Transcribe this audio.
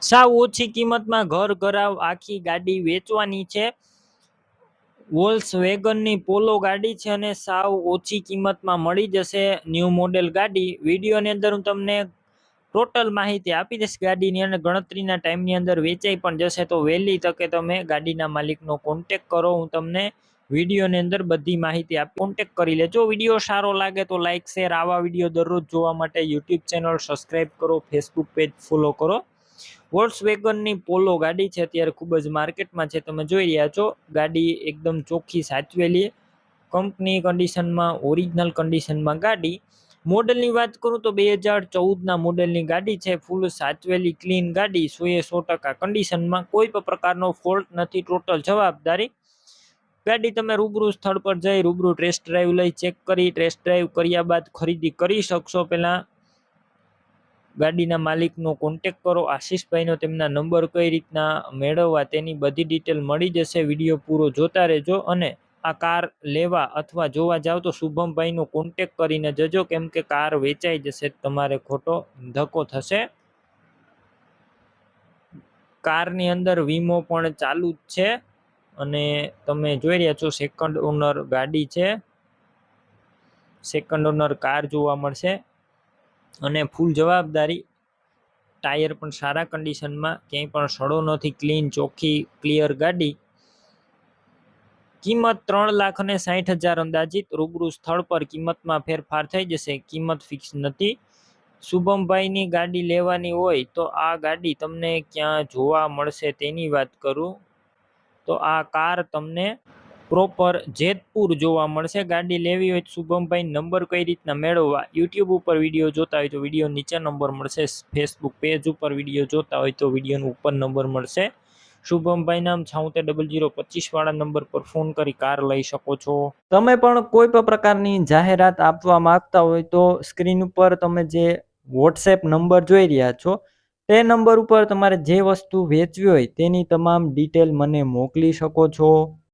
સાવ ઓછી કિંમતમાં ઘર કરાવ આખી ગાડી વેચવાની છે. વોલ્સ વેગનની પોલો ગાડી છે અને સાવ ઓછી કિંમતમાં મળી જશે ન્યૂ મોડેલ ગાડી. વિડીયોની અંદર હું તમને ટોટલ માહિતી આપી દઈશ. ગાડીની અને ગણતરીના ટાઈમની અંદર વેચાઈ પણ જશે તો વહેલી તકે તમે ગાડીના માલિકનો કોન્ટેક કરો. હું તમને વિડીયોની અંદર બધી માહિતી આપી કોન્ટેક કરી લેજો. વીડિયો સારો લાગે તો લાઇક શેર આવા વીડિયો દરરોજ જોવા માટે યુટ્યુબ ચેનલ સબસ્ક્રાઈબ કરો ફેસબુક પેજ ફોલો કરો. વોલ્સ વેગનની પોલો ગાડી છે, અત્યારે ખૂબ જ માર્કેટમાં છે. તમે જોઈ રહ્યા છો, ગાડી એકદમ ચોખ્ખી સાચવેલી કંપની કન્ડિશનમાં ઓરિજિનલ કન્ડિશનમાં ગાડી. મોડલની વાત કરું તો બે હજાર ચૌદના મોડલની ગાડી છે. ફૂલ સાચવેલી ક્લીન ગાડી, સો એ સો ટકા કન્ડિશનમાં કોઈ પણ પ્રકારનો ફોલ્ટ નથી ટોટલ જવાબદારી. ગાડી તમે રૂબરૂ સ્થળ પર જઈ, રૂબરૂ ટેસ્ટ ડ્રાઈવ લઈ ચેક કરી. ટેસ્ટ ડ્રાઈવ કર્યા બાદ ખરીદી કરી શકશો. પહેલાં ગાડીના માલિકનો કોન્ટેક કરો. આશીષભાઈનો તેમના નંબર કઈ રીતના મેળવવા તેની બધી ડિટેલ મળી જશે. વીડિયો પૂરો જોતા રહેજો અને આ કાર લેવા અથવા જોવા જાવ તો શુભમભાઈનો કોન્ટેક કરીને જજો. કેમ કે કાર વેચાઈ જશે, તમારે ખોટો ધક્કો થશે. કારની અંદર વીમો પણ ચાલુ જ છે અને તમે જોઈ રહ્યા છો સેકન્ડ ઓનર ગાડી છે. સેકન્ડ ઓનર કાર જોવા મળશે. અને ફૂલ જવાબદારી. ટાયર પણ સારા કન્ડિશનમાં ક્યાંય પણ સડો નથી ક્લીન ચોખ્ખી ક્લિયર ગાડી. કિંમત ત્રણ લાખ અને સાહીઠ હજાર અંદાજિત. રૂબરૂ સ્થળ પર કિંમતમાં ફેરફાર થઈ જશે. કિંમત ફિક્સ નથી. શુભમભાઈની ગાડી લેવાની હોય તો આ ગાડી તમને ક્યાં જોવા મળશે તેની વાત કરું. તો આ કાર તમને પ્રોપર જેતપુર જોવા મળશે. ગાડી લેવી હોય શુભમભાઈ નંબર કઈ રીતના મેળવવા? યુટ્યુબ ઉપર વીડિયો જોતા હોય તો વીડિયો નીચે નંબર મળશે. ફેસબુક પેજ ઉપર વીડિયો જોતા હોય તો વિડીયોનો ઉપર નંબર મળશે. શુભમભાઈ નામ છાઉતેર ડબલ જીરો પચીસ વાળા નંબર પર ફોન કરી કાર લઈ શકો છો. તમે પણ કોઈ પણ પ્રકારની જાહેરાત આપવા માંગતા હોય તો સ્ક્રીન ઉપર તમે જે વોટ્સએપ નંબર જોઈ રહ્યા છો, તે નંબર ઉપર તમારે જે વસ્તુ વેચવી હોય તેની તમામ ડિટેલ મને મોકલી શકો છો.